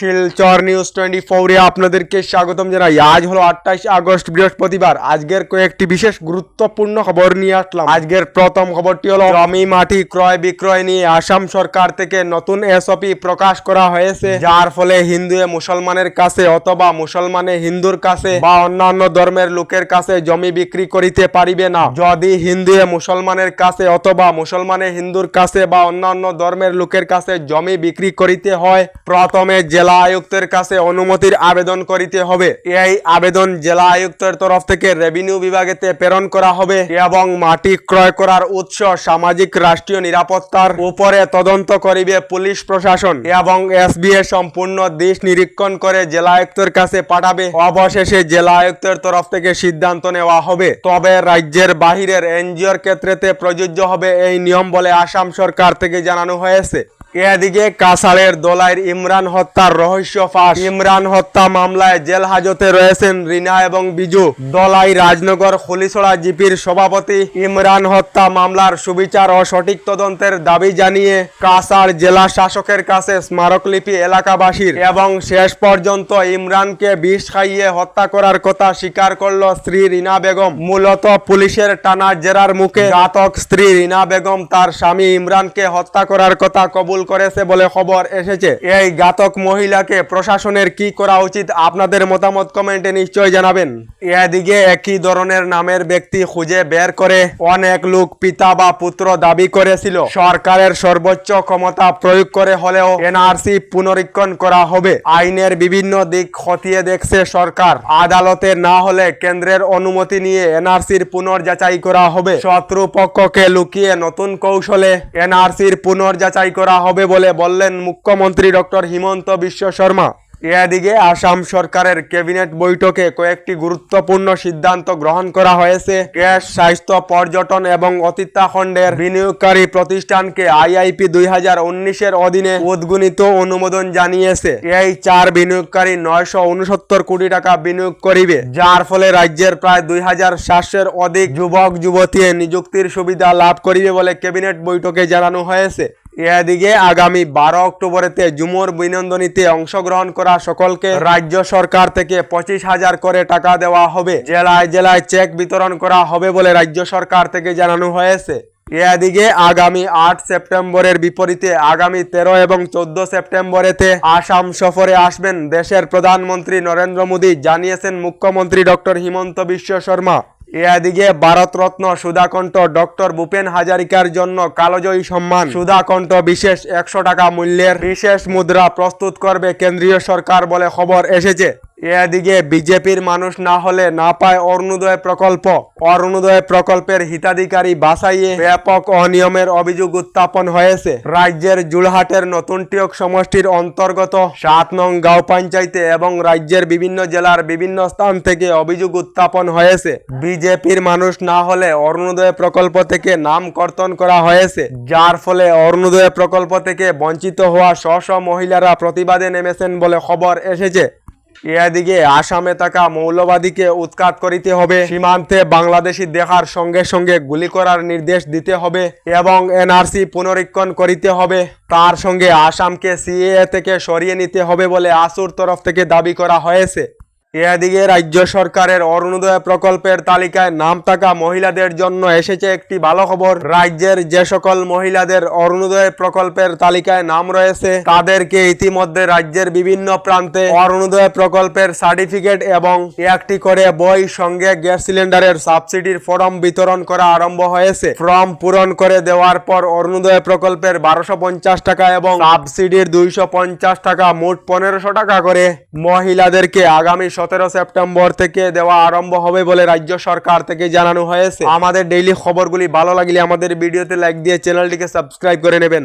Silchar news twenty ফোরে আপনাদেরকে স্বাগতম জানাই। আজ হলো আঠাশ আগস্ট, বৃহস্পতিবার। আজকের কয়েকটি বিশেষ গুরুত্বপূর্ণ খবর নিয়ে আসলাম। আজকের প্রথম খবরটি হলো, জমি, মাটি ক্রয় বিক্রয় নিয়ে আসাম সরকার থেকে নতুন এসওপি প্রকাশ করা হয়েছে। যার ফলে হিন্দু মুসলমানের কাছে অথবা মুসলমানে হিন্দুর কাছে বা অন্যান্য ধর্মের লোকের কাছে জমি বিক্রি করিতে পারিবে না। যদি হিন্দু মুসলমানের কাছে অথবা মুসলমানে হিন্দুর কাছে বা অন্যান্য ধর্মের লোকের কাছে জমি বিক্রি করিতে হয়, প্রথমে জেলা আয়ুক্তের কাছে অনুমতির আবেদন করিতে হবে। এই আবেদন জেলা আয়ুক্তের তরফ থেকে রেভিনিউ বিভাগেতে প্রেরণ করা হবে এবং মাটি ক্রয় করার উৎস সামাজিক, রাষ্ট্রীয় নিরাপত্তার উপরে তদন্ত করিবে পুলিশ প্রশাসন এবং এসবিএ সম্পূর্ণ দেশ নিরীক্ষণ করে জেলা আয়ুক্তের কাছে পাঠাবে। অবশেষে জেলা আয়ুক্তের তরফ থেকে সিদ্ধান্ত নেওয়া হবে। তবে রাজ্যের বাহিরের এনজিওর ক্ষেত্রেতে প্রযোজ্য হবে এই নিয়ম বলে আসাম সরকার থেকে জানানো হয়েছে। এদিকে কাসালের দোলাইর ইমরান হত্যার রহস্য ফাঁস? ইমরান হত্যা মামলায় জেল হাজতে রয়েছেন রিনা এবং বিজু। দলাই রাজনগর খলিছড়া জিপির সভাপতি ইমরান হত্যা মামলার সুবিচার ও সঠিক তদন্তের দাবি জানিয়ে কাসার জেলা শাসকের কাছে স্মারকলিপি এলাকাবাসীর এবং শেষ পর্যন্ত ইমরানকে বিষ খাইয়ে হত্যা করার কথা স্বীকার করল স্ত্রী রিনা বেগম। মূলত পুলিশের টানা জেরার মুখে ঘাতক স্ত্রী রিনা বেগম তার স্বামী ইমরানকে হত্যা করার কথা কবুল করেছে বলে খবর এসেছে। এই ঘাতক মহিলাকে প্রশাসনের কি করা উচিত আপনাদের মতামত কমেন্টে নিশ্চয় জানাবেন। এদিকে একই ধরনের নামের ব্যক্তি খুঁজে বের করে অনেক লোক পিতা বা পুত্র দাবি করেছিল। সরকারের সর্বোচ্চ ক্ষমতা প্রয়োগ করে হলেও এনআরসি পুনরীক্ষণ করা হবে। আইনের বিভিন্ন দিক খতিয়ে দেখছে সরকার। আদালতে না হলে কেন্দ্রের অনুমতি নিয়ে এনআরসির পুনর্যাচাই করা হবে। শত্রু পক্ষকে লুকিয়ে নতুন কৌশলে এনআরসির পুনর্যাচাই করা হবে। বলে বললেন মুখ্যমন্ত্রী ডক্টর হিমন্ত বিশ্ব শর্মা। এদিকে আসাম সরকারের ক্যাবিনেট বৈঠকে কয়েকটি গুরুত্বপূর্ণ সিদ্ধান্ত গ্রহণ করা হয়েছে। গ্যাস স্বাস্থ্য, পর্যটন এবং অতিত্যাখণ্ডের বিনিয়োগকারী প্রতিষ্ঠানকে আইআইপি দুই হাজার উনিশের অধীনে উদ্গুণিত অনুমোদন জানিয়েছে। এই চার বিনিয়োগকারী নয়শো উনসত্তর কোটি টাকা বিনিয়োগ করিবে, যার ফলে রাজ্যের প্রায় দুই হাজার সাতশের অধিক যুবক, যুবতী নিযুক্তির সুবিধা লাভ করিবে বলে ক্যাবিনেট বৈঠকে জানানো হয়েছে। এদিকে আগামী বারো অক্টোবরেতে জুমুর বিনন্দনীতে অংশগ্রহণ করা সকলকে রাজ্য সরকার থেকে পঁচিশ হাজার করে টাকা দেওয়া হবে। জেলায় জেলায় চেক বিতরণ করা হবে বলে রাজ্য সরকার থেকে জানানো হয়েছে। এদিকে আগামী আট সেপ্টেম্বরের বিপরীতে আগামী তেরো এবং চোদ্দ সেপ্টেম্বরেতে আসাম সফরে আসবেন দেশের প্রধানমন্ত্রী নরেন্দ্র মোদী, জানিয়েছেন মুখ্যমন্ত্রী ডক্টর হিমন্ত বিশ্ব শর্মা। এদিকে ভারতরত্ন সুধাকণ্ঠ ডক্টর ভূপেন হাজারিকার জন্য কালোজয়ী সম্মান। সুধাকণ্ঠ বিশেষ একশো টাকা মূল্যের বিশেষ মুদ্রা প্রস্তুত করবে কেন্দ্রীয় সরকার বলে খবর এসেছে। এদিকে বিজেপির মানুষ না হলে না পায় অরুণোদয় প্রকল্প। অরুণোদয় প্রকল্পের হিতাধিকারী বাসাইয়ে ব্যাপক অনিয়মের অভিযোগ উত্থাপন হয়েছে। রাজ্যের জুলহাটের নতুন টিয়ক সমষ্টির অন্তর্গত সাত নং গাঁও পঞ্চায়েতে এবং রাজ্যের বিভিন্ন জেলার বিভিন্ন স্থান থেকে অভিযোগ উত্থাপন হয়েছে। বিজেপির মানুষ না হলে অরুণোদয় প্রকল্প থেকে নাম কর্তন করা হয়েছে। যার ফলে অরুণোদয় প্রকল্প থেকে বঞ্চিত হওয়া স্ব মহিলারা প্রতিবাদে নেমেছেন বলে খবর এসেছে। এদিকে আসামে থাকা মৌলবাদীকে উৎখাত করিতে হবে। সীমান্তে বাংলাদেশি দেখার সঙ্গে সঙ্গে গুলি করার নির্দেশ দিতে হবে এবং এনআরসি পুনরীক্ষণ করিতে হবে। তার সঙ্গে আসামকে সিএ থেকে সরিয়ে নিতে হবে বলে আসুর তরফ থেকে দাবি করা হয়েছে। এদিকে রাজ্য সরকারের অরুণোদয় প্রকল্পের তালিকায় নাম থাকা মহিলাদের জন্য এসেছে একটি ভালো খবর। রাজ্যের যে সকল মহিলাদের অরুণোদয় প্রকল্পের তালিকায় নাম রয়েছে, তাদেরকে ইতিমধ্যে রাজ্যের বিভিন্ন প্রান্তে অরুণোদয় প্রকল্পের সার্টিফিকেট এবং একটি করে বই সঙ্গে গ্যাস সিলিন্ডারের সাবসিডির ফর্ম বিতরণ করা আরম্ভ হয়েছে। ফর্ম পূরণ করে দেওয়ার পর অরুণোদয় প্রকল্পের বারোশো পঞ্চাশ টাকা এবং সাবসিডির দুইশো পঞ্চাশ টাকা মোট পনেরোশো টাকা করে মহিলাদেরকে আগামী সতেরো সেপ্টেম্বর থেকে দেওয়া আরম্ভ হবে বলে রাজ্য সরকার থেকে জানানো হয়েছে। আমাদের ডেইলি খবরগুলি ভালো লাগলে আমাদের ভিডিওতে লাইক দিয়ে চ্যানেলটিকে সাবস্ক্রাইব করে নেবেন।